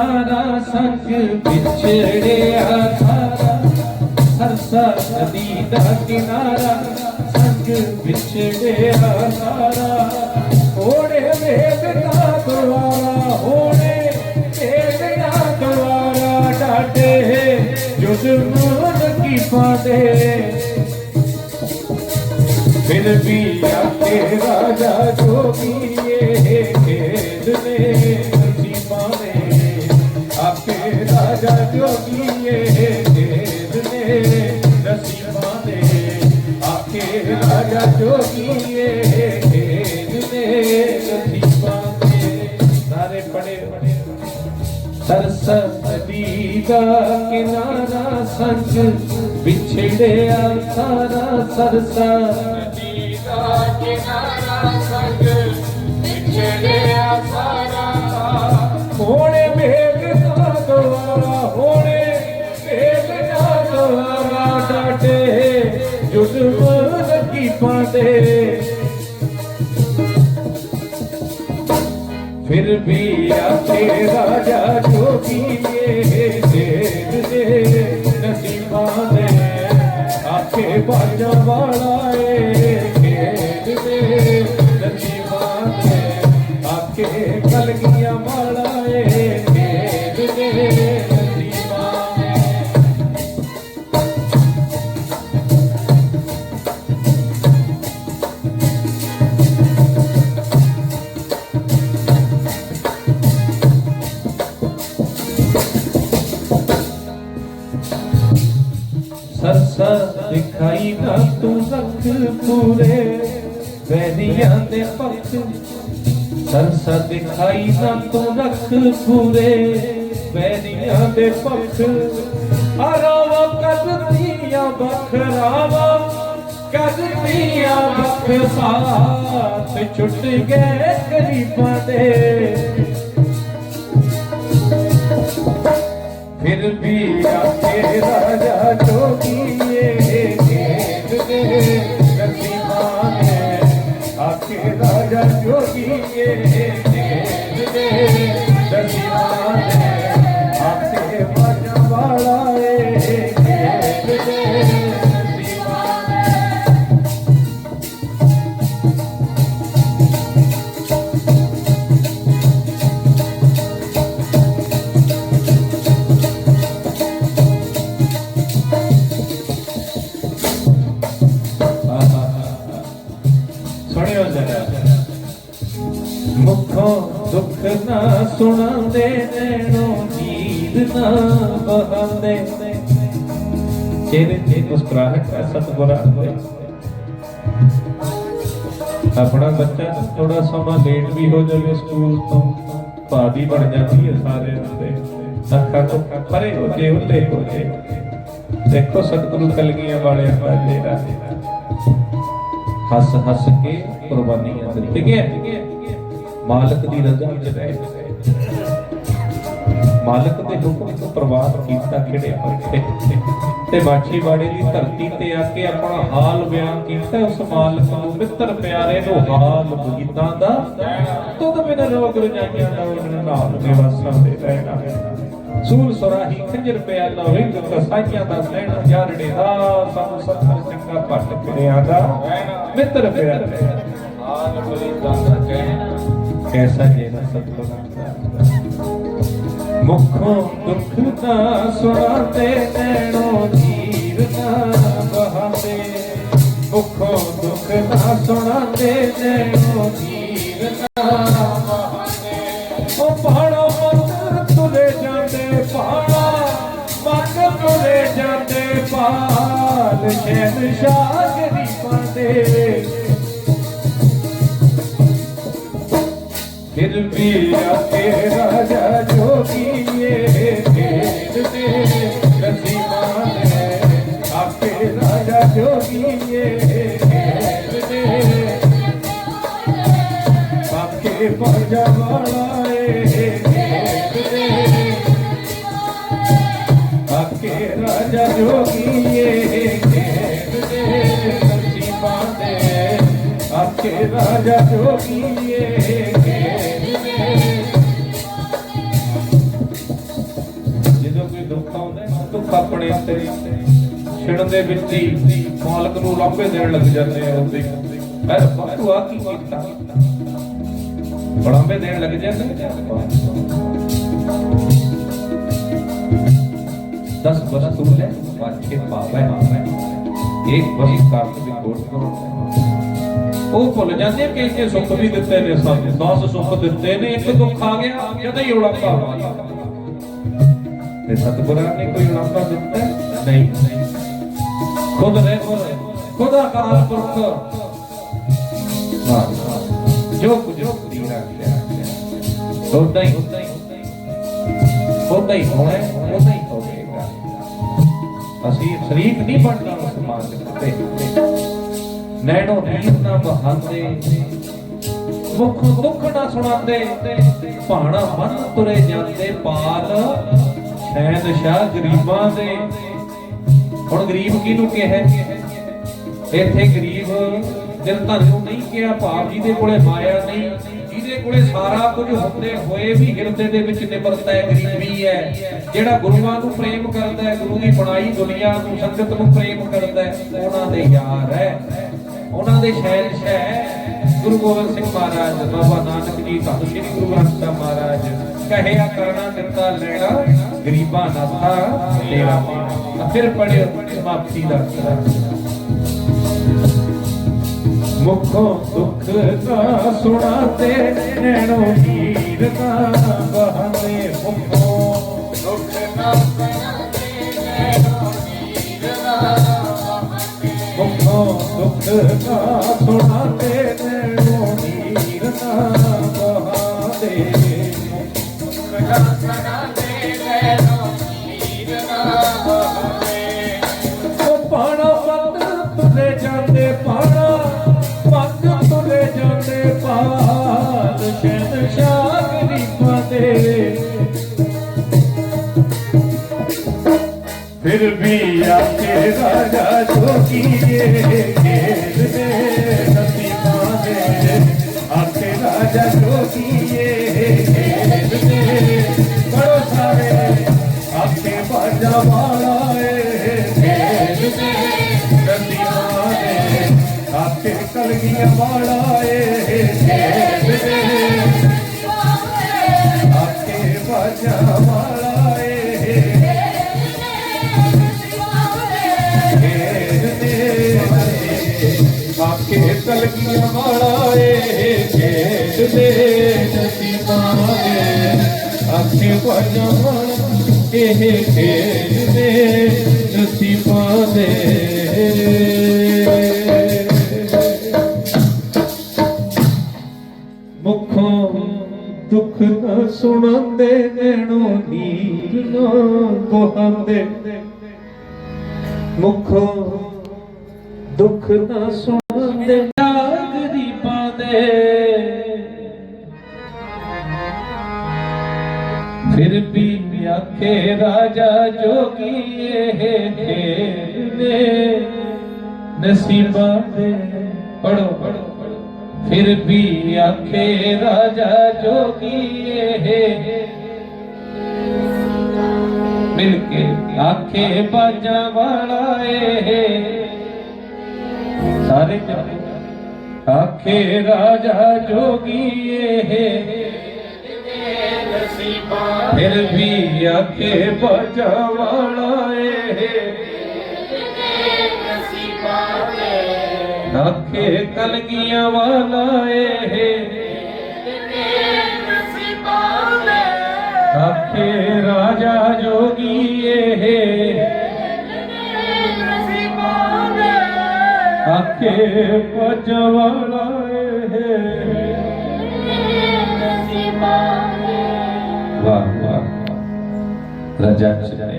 ਸਾਰਾ ਸੰਗ ਵਿਛੜਿਆ ਸਾਰਾ। ਸਰਸਾ ਨਦੀ ਦਾ ਕਿਨਾਰਾ ਸੰਗ ਵਿਛੜਿਆ ਸਾਰਾ। ਹੋੜੇ ਵੇਦ ਦੁਆਰਾ, ਹੋੜੇ ਵੇਦ ਦੁਆਰਾ ਡਾਟੇ ਜੁਜ਼ਮਨ ਕੀ ਪਾਦੇ ਫਿਰ ਵੀ ਆਕੇ ਰਾਜਾ ਜੋਗੀਏ ਆਕੇ ਰਾਜਾ ਜੋਗੀਏ ਖੇਡ ਨਸੀਬਾਂ ਨੇ ਸਾਰੇ ਪੜੇ ਪੜੇ ਸਰਸਵਤੀ ਦਾ ਕਿਨਾਰਾ ਸੰਗ ਵਿਛੜਿਆ ਸਾਰਾ ਸਰਸਵਤੀ ਦਾ ਕਿਨਾਰਾ ਸੰਗ ਪਾਦੇ ਫਿਰ ਵੀ ਆਖੇ ਰਾਜਾ ਜੋਗੀਏ ਦੇਵ ਦੇ ਨਸੀਬਾਂ ਦੇ ਆਖੇ ਬਾਜਾਂ ਵਾਲਾ ਏ ਖੇਡ ਦੇ ਨਸੀਬਾਂ ਦੇ ਆਖੇ ਕਲਗੀਆਂ ਵਾਲਾ ਏ ਖੇਡ ਦੇ ਸਰਸਾ ਦਿਖਾਈ ਨਾ ਤੂੰ ਰੱਖ ਪੂਰੇ ਵੈਰੀਆਂ ਦੇ ਪੱਖ। ਸਰਸਾ ਦਿਖਾਈ ਨਾ ਤੂੰ ਰੱਖ ਪੂਰੇ ਵੈਰੀਆਂ ਦੇ ਪੱਖ। ਹਰਾਵਾ ਕਰਦੀਆਂ ਬਖਰਾਵਾ ਕਰਦੀਆਂ ਬਖ ਸਾਥ ਛੁੱਟ ਗਏ ਗਰੀਬਾਂ ਦੇ। ਫਿਰ ਵੀ ਆਕੇ ਰਾਜਾ ਜੋਗੀਏ ਖੇਡ ਦੇ ਨਸੀਬਾਂ ਨੇ ਆਕੇ ਰਾਜਾ ਸੁਣਾਉਂਦੇ ਨੈਣੋ ਨੀਂਦ ਨਾ ਬਹਾਉਂਦੇ। ਚਿਹਰੇ ਤੇ ਮੁਸਕਰਾਹਟ ਦਾ ਸਤਿਗੁਰਾਂ ਹੋਏ ਆਪਣਾ ਬੱਚਾ ਥੋੜਾ ਸਮਾਂ ਲੇਟ ਵੀ ਹੋ ਜਾਵੇ ਸਕੂਲ ਤੋਂ ਭਾਦੀ ਬਣ ਜਾਂਦੀ ਹੈ ਸਾਰੇ ਦੇ ਅੱਖਾਂ ਤੋਂ ਪਰੇ ਹੋ ਜੇ ਉੱਤੇ ਹੋ ਜੇ ਦੇਖੋ ਸਤਿਗੁਰੂ ਕਲਗੀਆਂ ਵਾਲਿਆਂ ਦਾ ਜਿਹੜਾ। ਹੱਸ ਹੱਸ ਕੇ ਕੁਰਬਾਨੀਆਂ ਦਿੱਤੀਆਂ ਮਾਲਕ ਦੀ ਰਜ਼ਾ ਵਿੱਚ ਰਹੇ ਮਾਲਕ ਦੇ ਹੁਕਮ ਤੋਂ ਪ੍ਰਵਾਹ ਕੀਤਾ ਕਿਹੜੇ ਪਰਖੇ ਤੇ ਮਾਛੀਵਾੜੇ ਦੀ ਧਰਤੀ ਤੇ ਆ ਕੇ ਆਪਣਾ ਹਾਲ ਬਿਆਨ ਕੀਤਾ, ਉਸ ਮਾਲਕ ਨੂੰ, ਮਿੱਤਰ ਪਿਆਰੇ ਨੂੰ ਹਾਲ ਮੁਗੀਤਾਂ ਦਾ, ਤੁਧ ਬਿਨ ਰੋਗ ਰਜਾਈਆਂ ਦਾ ਉਹਨਾਂ ਨਾਲ ਨਿਵਾਸਾਂ ਦੇ ਰਹਿਣਾ ਸੂਲ ਸਰਾਹੀ ਖੰਜਰ ਪਿਆਲਾ ਰਿੰਗ ਕਸਾਈਆਂ ਦਾ ਸਹਿਣਾ ਜਾਰੜੇ ਦਾ, ਸਾਨੂੰ ਸਤਰ ਸਿੰਘਾ ਭੱਟ ਫਿਰਿਆ ਦਾ, ਮਿੱਤਰ ਪਿਆਰੇ। ਹਾਲ ਮੁਗੀਤਾਂ ਦਾ। ਕਹਿਣਾ ਕੈਸਾ ਜੇਨਾ ਸਤਿਗੁਰਾਂ ਦਾ। ਮੁਖੋਂ ਦੁੱਖ ਨਾ ਸੁਣਾਤੇ ਨੈਣੋ ਨੀਰ ਨਾ ਬਹਾਉਂਦੇ ਮੁਖੋਂ ਦੁੱਖ ਨਾ ਸੁਣਾਤੇ ਨੈਣੋ ਨੀਰ ਨਾ ਬਹਾਉਂਦੇ ਉਹ ਪਹਾੜੋਂ ਮਤ ਤੁਰੇ ਜਾਂਦੇ ਪਹਾੜਾ ਮਤ ਤੁਰੇ ਜਾਂਦੇ ਪਾਲ ਸ਼ਹਿਨ ਸ਼ਾਹ ਗਰੀਬਾਂ ਦੇ ਫਿਰ ਵੀ ਆਕੇ ਰਾਜਾ ਜੋਗੀਏ ਖੇਡ ਦੇ ਨਸੀਬਾਂ ਨੇ ਆਕੇ ਰਾਜਾ ਜੋਗੀਏ ਖੇਡ ਦੇ ਆਕੇ ਪਰਜਾ ਵਾਲਾ ਏ ਖੇਡ ਦੇ ਆਕੇ ਰਾਜਾ ਜੋਗੀਏ ਖੇਡ ਦੇ ਨਸੀਬਾਂ ਦੇ ਆਕੇ ਰਾਜਾ ਜੋਗੀਏ ਆਪਣੇ ਉੱਤੇ ਛਿੜਨ ਦੇ ਵਿੱਚ ਹੀ ਮਾਲਕ ਨੂੰ ਲਾਂਭੇ ਦੇਣ ਲੱਗ ਜਾਂਦੇ ਆ ਉਹਦੇ ਮੈਂ ਰੱਬਾ ਆ ਕੀ ਕੀਤਾ? ਲਾਂਭੇ ਦੇਣ ਲੱਗ ਜਾਂਦੇ ਦਸ ਬਸ ਤੂੰ ਲੈ, ਪਾਛੇ ਪਾਵੇ ਇੱਕ ਬਸ ਕਰ ਦੀ ਕੋਟ ਕਰੋ। ਉਹ ਭੁੱਲ ਜਾਂਦੇ ਕਿ ਇਹ ਸੁੱਖ ਵੀ ਦਿੱਤੇ ਨੇ ਸਾਨੂੰ। 10 ਸੁੱਖ ਦਿੱਤੇ ਨੇ, ਇੱਕ ਦੁੱਖ ਆ ਗਿਆ, ਜਦੋਂ ਹੀ ਉਲਾਪਾ ਤੇ ਸਤਿਗੁਰਾਂ ਨੇ ਕੋਈ ਉਲਾਪਾ ਦਿੱਤਾ? ਨਹੀਂ। ਖੁਦ ਰਹਿ ਖੁਦ ਅਕਾਲ ਪੁਰਖ। ਜੋ ਕੁਝ ਦੀ ਰੱਖਿਆ ਹੁੰਦਾ ਹੀ ਹੁੰਦਾ ਹੀ। ਹੋਣਾ ਹੁੰਦਾ ਹੀ ਹੋਵੇਗਾ। ਅਸੀਂ ਸ਼ਰੀਕ ਨਹੀਂ ਬਣਨਾ ਉਸ ਸਮਾਜ ਦੇ ਨੈਣੋ ਨੀਰ ਨਾ ਬਹਾਂਦੇ ਮੁਖ ਦੁੱਖ ਨਾ ਸੁਣਾਉਂਦੇ। ਭਾਣਾ ਮਨ ਤੁਰੇ ਜਾਂਦੇ ਪਾਲ। ਸ਼ੈਨ ਸ਼ਾਹ ਗਰੀਬਾਂ ਦੇ। ਹੁਣ ਗਰੀਬ ਕਿਹਨੂੰ ਕਿਹਾ? ਇੱਥੇ ਗਰੀਬ ਦਿਲ ਧਨ ਨੂੰ ਨਹੀਂ ਕਿਹਾ, ਭਾਵ ਜਿਹਦੇ ਕੋਲੇ ਮਾਇਆ ਨਹੀਂ, ਜਿਹਦੇ ਕੋਲੇ ਸਾਰਾ ਕੁਝ ਹੁੰਦੇ ਹੋਏ ਵੀ ਹਿਰਦੇ ਦੇ ਵਿੱਚ ਨਿਮਰਤਾ ਹੈ, ਗਰੀਬੀ ਹੈ, ਜਿਹੜਾ ਗੁਰੂਆਂ ਨੂੰ ਪ੍ਰੇਮ ਕਰਦਾ ਹੈ, ਗੁਰੂ ਦੀ ਬਣਾਈ ਦੁਨੀਆ ਨੂੰ, ਸੰਗਤ ਨੂੰ ਪ੍ਰੇਮ ਕਰਦਾ ਹੈ, ਉਹਨਾਂ ਦੇ ਯਾਰ ਹੈ। ਉਹਨਾਂ ਦੇ ਸ਼ਹਿਨशाह ਹੈ ਗੁਰੂ ਗੋਬਿੰਦ ਸਿੰਘ ਮਹਾਰਾਜ, ਬਾਬਾ ਨਾਨਕ ਜੀ, ਧੰਨ ਸ੍ਰੀ ਗੁਰੂ ਗ੍ਰੰਥ ਸਾਹਿਬ ਮਹਾਰਾਜ, ਕਹਿਆ ਕਰਨਾ ਦਿੱਤਾ ਲੈਣਾ। ਗਰੀਬਾਂ ਨਾਥਾ ਤੇਰਾ ਪਾਣਾ ਫਿਰ ਪੜਿਓ ਸਮਾਪਤੀ ਦਾ ਮੁਖੋਂ ਦੁੱਖ ਦਾ ਸੁਣਾਤੇ ਨੈਣੋ ਹੀਰ ਦਾ ਬਹਾਨੇ ਮੁਖੋਂ ਦੁੱਖ ਨਾ ਸੁਣਾਤੇ ਨੈਣੋ ਨੀਰ ਨਾ ਮੁਖੋਂ ਦੁੱਖ ਦਾ ਸੁਣਾਤੇ ਨੈਣੋ ਹੀਰ ਦਾ ਬਹਾਨੇ ਦੁੱਖ ਨਾ ਸੁਣਾਤੇ ਫਿਰ ਵੀ ਆਕੇ ਰਾਜਾ ਜੋਗੀਏ ਖੇਲ ਦੇ ਨਸੀਬਾਂ ਦੇ ਆਕੇ ਰਾਜਾ ਜੋਗੀਏ ਖੇਲ ਦੇ ਬੜੋ ਸਾਰੇ ਆਕੇ ਬਾਜਾ ਵਾਲਾ ਏ ਖੇਲ ਦੇ ਨਸੀਬਾਂ ਦੇ ਆਕੇ ਕਲਗੀਆਂ ਵਾਲਾ ਏ ਆਕੇ ਕਲਗੀਆਂ ਵਾਲਾ ਏ ਖੇਡ ਦੇ ਨਸੀਬਾਂ ਦੇ ਆਕੇ ਬਾਜਾ ਇਹ ਖੇਡ ਦੇ ਨਸੀਬਾਂ ਦੇ ਮੁਖੋਂ ਦੁੱਖ ਨਾ ਸੁਣਾਉਂਦੇ, ਨੈਣੋ ਨੀਰ ਨਾ ਬਹਾਂਦੇ ਮੁਖੋਂ ਦੁੱਖ ਨਾ ਸੁਣਾਉਂਦੇ ਫਿਰ ਵੀ ਆਖੇ ਰਾਜਾ ਜੋਗੀ ਇਹ ਖੇਡ ਨੇ। ਨਸੀਬਾਂ ਦੇ ਪੜੋ ਪੜੋ ਫਿਰ ਵੀ ਆਖੇ ਰਾਜਾ ਜੋਗੀ ਇਹ ਮਿਲ ਕੇ ਆਖੇ ਬਾਜਾਂ ਵਾਲਾ ਏ ਸਾਰੇ ਜਣੇ ਆਖੇ ਰਾਜਾ ਜੋਗੀ ਏ ਫਿਰ ਵੀ ਆਖੇ ਬਾਜਾਂ ਏ ਆਖੇ ਕਲਗੀਆਂ ਵਾਲਾ ਏ ਨਸੀਬਾਂ ਆਖੇ ਰਾਜਾ ਜੋਗੀ ਏ ਨਸੀਬਾਂ ਦੇ ਆਖੇ ਬਾਜਾਂ ਏ ਨਸੀਬਾਂ ਦੇ ਵਾਹ ਵਾਹ ਰਜਾ ਚ